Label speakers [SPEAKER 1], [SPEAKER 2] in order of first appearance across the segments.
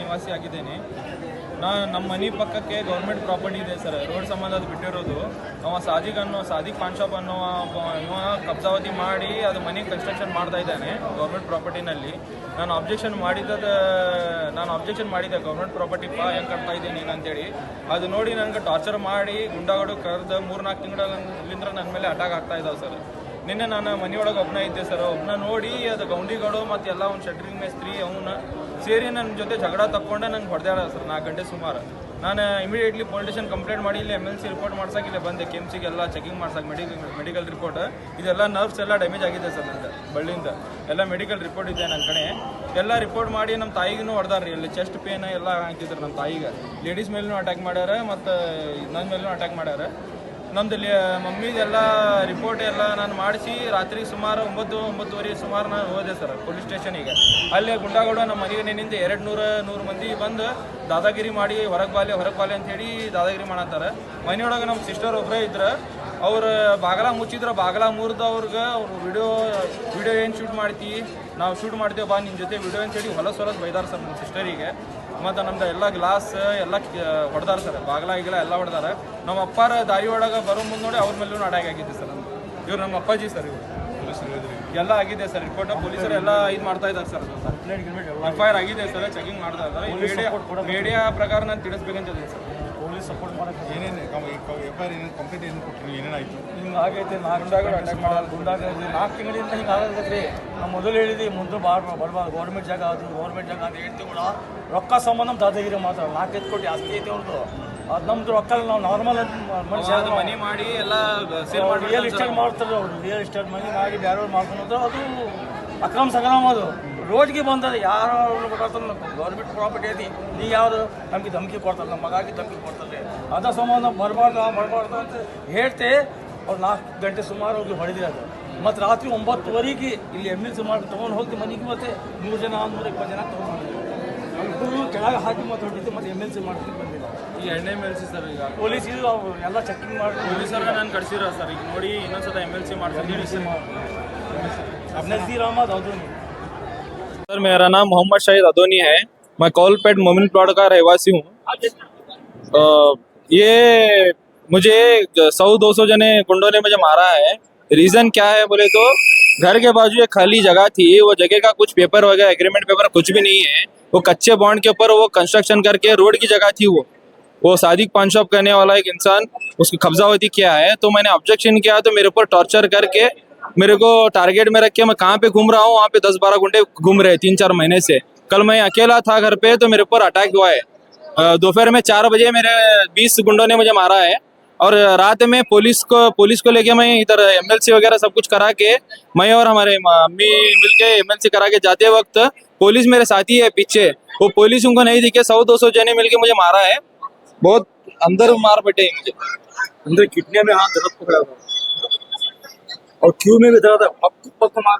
[SPEAKER 1] ನಿವಾಸಿ ಆಗಿದ್ದೇನೆ. ನಾನು ನಮ್ಮ ಮನೆ ಪಕ್ಕಕ್ಕೆ ಗೌರ್ಮೆಂಟ್ ಪ್ರಾಪರ್ಟಿ ಇದೆ ಸರ್. ರೋಡ್ ಸಂಬಂಧ ಅದು ಬಿಟ್ಟಿರೋದು. ಅವ ಸಾದಿಕ್ ಅನ್ನೋ ಸಾದಿಕ್ ಪಾನ್ ಶಾಪ್ ಅನ್ನೋ ಇವ ಕಬ್ಜಾವತಿ ಮಾಡಿ ಅದು ಮನೆ ಕನ್ಸ್ಟ್ರಕ್ಷನ್ ಮಾಡ್ತಾ ಇದ್ದಾನೆ ಗೌರ್ಮೆಂಟ್ ಪ್ರಾಪರ್ಟಿನಲ್ಲಿ ನಾನು ಅಬ್ಜೆಕ್ಷನ್ ಮಾಡಿದ್ದದ, ನಾನು ಅಬ್ಜೆಕ್ಷನ್ ಮಾಡಿದ್ದೆ ಗೌರ್ಮೆಂಟ್ ಪ್ರಾಪರ್ಟಿ ಪಾ ಹೆಂಗೆ ಕಟ್ತಾ ಇದ್ದೀನಿ ಅಂತೇಳಿ. ಅದು ನೋಡಿ ನನಗೆ ಟಾರ್ಚರ್ ಮಾಡಿ ಗುಂಡಾಗಡು ಕರೆದು ಮೂರ್ನಾಲ್ಕು ತಿಂಗಳಿಂದ ನನ್ನ ಮೇಲೆ ಅಟ್ಯಾಕ್ ಆಗ್ತಾ ಇದ್ದಾವೆ ಸರ್. ನಿನ್ನೆ ನಾನು ಮನೆಯೊಳಗೆ ಒಬ್ಬನ ಇದ್ದೆ ಸರ್. ಒಬ್ಬನ ನೋಡಿ ಅದು ಗೌಂಡಿಗಳು ಮತ್ತು ಎಲ್ಲ ಒಂದು ಶಟ್ರಿಂಗ್ ಮೇಸ್ತ್ರಿ ಅವನ್ನ ಸೇರಿ ನನ್ನ ಜೊತೆ ಜಗಳ ತಕ್ಕೊಂಡೆ, ನಂಗೆ ಹೊಡೆದಾಡ ಸರ್ ನಾಲ್ಕು ಗಂಟೆ ಸುಮಾರು. ನಾನು ಇಮಿಡಿಯೇಟ್ಲಿ ಸ್ಟೇಷನ್ ಕಂಪ್ಲೇಂಟ್ ಮಾಡಿ, ಇಲ್ಲಿ ಎಂ ಎಲ್ ಸಿ ರಿಪೋರ್ಟ್ ಮಾಡ್ಸಕ್ಕೆ ಇಲ್ಲಿ ಬಂದೆ ಕೆ ಎಂ ಸಿಗೆಲ್ಲ ಚೆಕಿಂಗ್ ಮಾಡ್ಸಕ್ಕೆ ಮೆಡಿಕಲ್ ಮೆಡಿಕಲ್ ರಿಪೋರ್ಟ್ ಇದೆಲ್ಲ ನರ್ವ್ಸ್ ಎಲ್ಲ ಡ್ಯಾಮೇಜ್ ಆಗಿದೆ ಸರ್ ನಂದು, ಬಳ್ಳಿಯಿಂದ. ಎಲ್ಲ ಮೆಡಿಕಲ್ ರಿಪೋರ್ಟ್ ಇದೆ ನನ್ನ ಕಡೆ. ಎಲ್ಲ ರಿಪೋರ್ಟ್ ಮಾಡಿ ನಮ್ಮ ತಾಯಿಗೂ ಹೊಡೆದಾರ್ರಿ ಇಲ್ಲಿ ಚೆಸ್ಟ್ ಪೇನ್ ಎಲ್ಲ ಹಾಕಿದ್ರು ನಮ್ಮ ತಾಯಿಗೆ. ಲೇಡೀಸ್ ಮೇಲೂ ಅಟ್ಯಾಕ್ ಮಾಡ್ಯಾರ, ಮತ್ತು ನನ್ನ ಮೇಲೂ ಅಟ್ಯಾಕ್ ಮಾಡ್ಯಾರ. ಇಲ್ಲಿ ಮಮ್ಮಿದೆಲ್ಲ ರಿಪೋರ್ಟ್ ಎಲ್ಲ ನಾನು ಮಾಡಿಸಿ ರಾತ್ರಿ ಸುಮಾರು ಒಂಬತ್ತು, ಒಂಬತ್ತುವರೆ ಸುಮಾರು ನಾನು ಹೋದೆ ಸರ್ ಪೊಲೀಸ್ ಸ್ಟೇಷನಿಗೆ ಅಲ್ಲಿ ಗುಂಡಾಗೌಡ ನಮ್ಮ ಮನೆಗೆ ನಿನ್ನಿಂದ ಎರಡು ನೂರ ನೂರು ಮಂದಿ ಬಂದು ದಾದಾಗಿರಿ ಮಾಡಿ, ಹೊರಗೆ ಬಾಲೆ ಹೊರಗೆ ಬಾಲೆ ಅಂತೇಳಿ ದಾದಾಗಿರಿ ಮಾಡತ್ತಾರೆ. ಮನೆಯೊಳಗೆ ನಮ್ಮ ಸಿಸ್ಟರ್ ಒಬ್ಬರೇ ಇದ್ರು. ಅವ್ರು ಬಾಗಲ ಮುಚ್ಚಿದ್ರ ಬಾಗಲ ಮುರಿದು ಅವ್ರಿಗೆ ಅವ್ರು ವಿಡಿಯೋ ವಿಡಿಯೋ ಏನು ಶೂಟ್ ಮಾಡ್ತೀವಿ ನಾವು ಶೂಟ್ ಮಾಡ್ತೇವೆ ಬಾ ನಿಮ್ಮ ಜೊತೆ ವಿಡಿಯೋ ಅಂತೇಳಿ ಹೊಲಸು ಹೊಲಸು ಬೈದಾರ ಸರ್ ನಮ್ಮ ಸಿಸ್ಟರಿಗೆ ಮತ್ತು ನಮ್ದು ಎಲ್ಲ ಗ್ಲಾಸ್ ಎಲ್ಲ ಹೊಡೆದಾರ ಸರ್. ಬಾಗಲ ಈಗಲ ಎಲ್ಲ ಹೊಡೆದಾರ. ನಮ್ಮ ಅಪ್ಪಾರ ದಾರಿ ಒಳಗೆ ಬರೋ ಮುಂದೆ ನೋಡಿ ಅವ್ರ ಮೇಲೂ ಅಡಾಗಿ ಆಗಿದ್ದೆ ಸರ್ ಇವ್ರು ನಮ್ಮ ಅಪ್ಪಾಜಿ ಸರ್ ಇವರು. ಎಲ್ಲ ಆಗಿದೆ ಸರ್ ರಿಪೋರ್ಟ್ ಪೊಲೀಸರು ಎಲ್ಲ ಇದು ಮಾಡ್ತಾ ಇದ್ದಾರೆ ಸರ್ ಎಫ್ ಐ ಆರ್ ಆಗಿದೆ ಸರ್ ಚೆಕಿಂಗ್ ಮಾಡ್ತಾ ಇದ್ದಾರೆ ಮೀಡಿಯಾ ಪ್ರಕಾರ ನಾನು ತಿಳಿಸ್ಬೇಕಂತ ಸರ್.
[SPEAKER 2] ಪೊಲೀಸ್ ಸಪೋರ್ಟ್ ಮಾಡೋಕ್ಕೆ
[SPEAKER 3] ಏನೇನು ಎಫ್ ಐ ಆರ್ ಏನೇನು ಕಂಪ್ಲೇಂಟ್ ಏನು ಕೊಟ್ಟರು ಏನೇನಾಯಿತು?
[SPEAKER 2] ಹಿಂಗೆ ಆಗೈತೆ ನಾಲ್ಕು ಅಟ್ಯಾಕ್ ಮಾಡೋದು ಗುಂಡಾಗ ನಾಲ್ಕು ತಿಂಗಳಿಂದ ಹಿಂಗೆ ಆಗತ್ತೆ ನಾವು ಮೊದಲು ಹೇಳಿದ್ವಿ ಮುಂದೆ ಬಾರ್ ಬರಬಾರ್ದು ಗೌರ್ಮೆಂಟ್ ಜಾಗ ಅದು ಗೌರ್ಮೆಂಟ್ ಜಾಗ ಅಂತ ಹೇಳ್ತೀವಿ ಕೂಡ ರೊಕ್ಕ ಸಂಬಂಧ ನಮ್ಮ ದಾದಾಗಿರಿ ಮಾತ್ರ. ನಾಲ್ಕು ಐದು ಕೋಟಿ ಆಸ್ತಿ ಐತೆ ಅವ್ರದ್ದು ಅದು ನಮ್ದು ರೊಕ್ಕ ನಾವು ನಾರ್ಮಲ್ ಮನುಷ್ಯ
[SPEAKER 1] ಅದು ಮನಿ ಮಾಡಿ ಎಲ್ಲ
[SPEAKER 2] ರಿಯಲ್ ಎಸ್ಟೇಟ್ ಮಾಡ್ತಾರೆ ಅವರು. ರಿಯಲ್ ಎಸ್ಟೇಟ್ ಮನಿ ಮಾಡಿ ಬೇರೆಯವ್ರು ಮಾಡ್ಕೊಂಡು ಅದು ಅಕ್ರಮ సక్రమం ಅದು. ರೋಡ್ಗೆ పొందదు ಯಾರು కొడతాను ಗೌರ್ಮೆಂಟ್ ಪ್ರಾಪರ್ಟಿ ಐತಿ నీ యారు ನಮಗೆ ಧಮಕಿ ಕೊಡ್ತಾರೆ ನಮ್ಮ ಮಗಾಗಿ ಧಮಕಿ ಕೊಡ್ತಾರೆ ಅದ ಸಂಬಂಧ ಬರಬಾರ್ದು ಬರಬಾರ್ದು ಅಂತ ಹೇಳ್ತೆ ಅವ್ರು ನಾಲ್ಕು ಗಂಟೆ ಸುಮಾರು ಹೋಗಿ ಹೊಡೆದಿರೋದು ಮತ್ತು ರಾತ್ರಿ ಒಂಬತ್ತುವರೆಗೆ ಇಲ್ಲಿ ಎಂ ಎಲ್ ಸಿ ಮಾಡಿ ತೊಗೊಂಡು ಹೋಗಿ ಮನೆಗೆ ಮತ್ತೆ ನೂರು ಜನ ನೂರ ಇಪ್ಪತ್ತು ಜನ ತೊಗೊಂಡು ಕೆಳಗೆ ಹಾಕಿ ಮತ್ತು ಹೊಡಿತು ಮತ್ತು ಎಂ ಎಲ್ ಸಿ ಮಾಡಿ ಬಂದಿಲ್ಲ
[SPEAKER 1] ಈಗ ಎಣ್ಣೆ ಎಂ ಎಲ್ ಸಿ ಸರ್ ಈಗ.
[SPEAKER 2] ಪೊಲೀಸ್ ಇದು ಎಲ್ಲ ಚೆಕಿಂಗ್ ಮಾಡಿ
[SPEAKER 1] ಪೊಲೀಸರ ನಾನು ಕಡಿಸಿರೋ ಸರ್ ಈಗ ನೋಡಿ ಇನ್ನೊಂದ್ಸಲ ಎಂ ಎಲ್ ಸಿ ಮಾಡ್ತೀನಿ
[SPEAKER 2] ಎಂ ಎಲ್ ಸಿ ಮಾಡಿ
[SPEAKER 1] सर मेरा नाम मोहम्मद शाहिद अदोनी है। मैं कॉलपेट मोमिन प्लॉट का रहवासी हूँ। ये मुझे सौ दो सौ जने गुंडों ने मुझे मारा है। रीजन क्या है बोले तो घर के बाजू एक खाली जगह थी। वो जगह का कुछ पेपर वगैरह एग्रीमेंट पेपर कुछ भी नहीं है। वो कच्चे बॉन्ड के ऊपर वो कंस्ट्रक्शन करके रोड की जगह थी वो। वो सादिक पान शॉप करने वाला एक इंसान उसकी होती किया है? तो मैंने ऑब्जेक्शन किया तो मेरे ऊपर टॉर्चर करके मेरे को टारगेट में रख के मैं कहाँ पे घूम रहा हूँ? वहाँ पे दस बारह घंटे घूम रहे तीन चार महीने से। कल मैं अकेला था घर पे तो मेरे ऊपर अटैक हुआ है। दोपहर में चार बजे मेरे बीस गुंडों ने मुझे मारा है। और रात में पुलिस को पुलिस को लेके मैं इधर एमएलसी वगैरह सब कुछ करा के, मैं और हमारे मम्मी मिलके एमएलसी करा के जाते वक्त पुलिस मेरे साथी है पीछे। वो पुलिस उनको नहीं दिखे, सौ दो सौ जने मिलके मुझे मारा है। बहुत अंदर मार हैं मुझे।
[SPEAKER 2] अंदर किडनी में हाथ पकड़ा हुआ और क्यू में भी दर्द है पक पक मार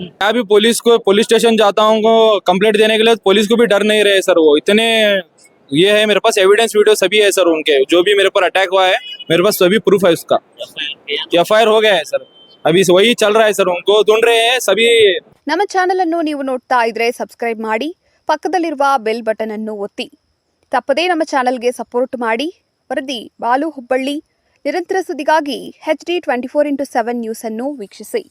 [SPEAKER 1] मैं भी पुलिस को पुलिस स्टेशन जाता हूँ को कंप्लेंट देने के लिए पुलिस को भी डर नहीं रहे सर वो इतने ये है मेरे पास एविडेंस वीडियो सभी है सर उनके जो भी मेरे पर अटैक हुआ है मेरे पास सभी प्रूफ है उसका एफ हो गया है सर अभी वही चल रहा है सर उनको ढूंढ रहे हैं सभी
[SPEAKER 4] ನಮ್ಮ ಚಾನೆಲ್ ಅನ್ನು ನೀವು ನೋಡ್ತಾ ಇದ್ರೆ ಸಬ್ಸ್ಕ್ರೈಬ್ ಮಾಡಿ ಪಕ್ಕದಲ್ಲಿರುವ ಬೆಲ್ ಬಟನ್ ಅನ್ನು ಒತ್ತಿ ತಪ್ಪದೇ ನಮ್ಮ ಚಾನೆಲ್ಗೆ ಸಪೋರ್ಟ್ ಮಾಡಿ ವರದಿ ಬಾಲು ಹುಬ್ಬಳ್ಳಿ ನಿರಂತರ ಸುದ್ದಿಗಾಗಿ H D twenty four into seven news ಅನ್ನು ವೀಕ್ಷಿಸಿ.